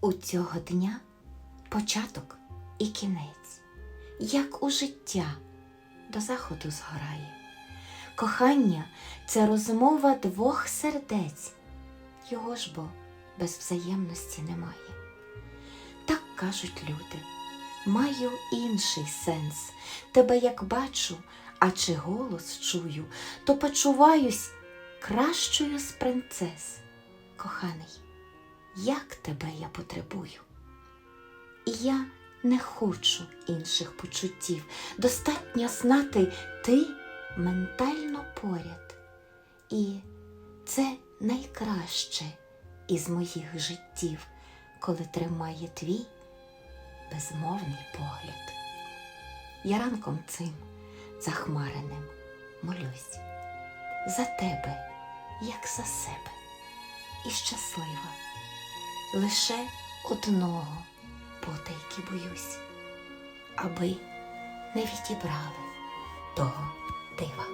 У цього дня початок і кінець, як у життя до заходу згорає. Кохання це розмова двох сердець, його ж бо без взаємності немає. Так кажуть люди, маю інший сенс. Тебе як бачу, а чи голос чую, то почуваюсь кращою з принцес. Коханий, як тебе я потребую. І я не хочу інших почуттів. Достатньо знати ти ментально поряд. І це найкраще із моїх життів, коли тримає твій безмовний погляд. Я ранком цим захмареним молюсь за тебе, як за себе, і щаслива. Лише одного потайки боюсь, аби не відібрали того дива.